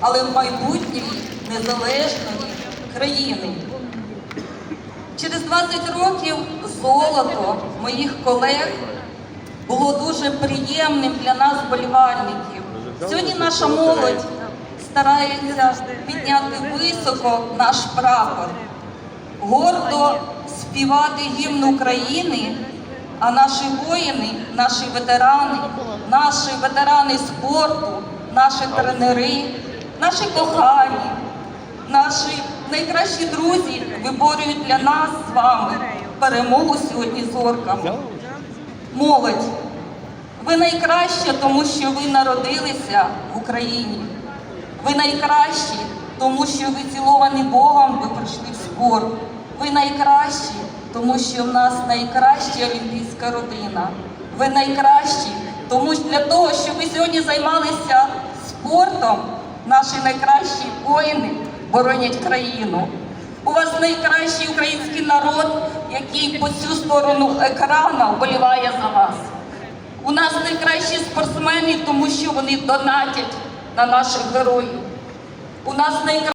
але в майбутньої незалежної країни. Через 20 років золото моїх колег було дуже приємним для нас, болівальників. Сьогодні наша молодь старається підняти високо наш прапор, гордо співати гімн України, а наші воїни, наші ветерани, наші ветерани спорту, наші тренери, наші кохані, наші найкращі друзі виборюють для нас з вами перемогу сьогодні з орками. Молодь, ви найкраща, тому що ви народилися в Україні. Ви найкращі, тому що ви ціловані Богом, ви прийшли в спорт. Ви найкращі, тому що в нас найкраща олімпійська родина. Ви найкращі, тому що для того, щоб ви сьогодні займалися спортом, наші найкращі воїни боронять країну. У вас найкращий український народ, який по цю сторону екрана вболіває за вас. У нас найкращі спортсмени, тому що вони донатять на наших героїв. У нас найкращі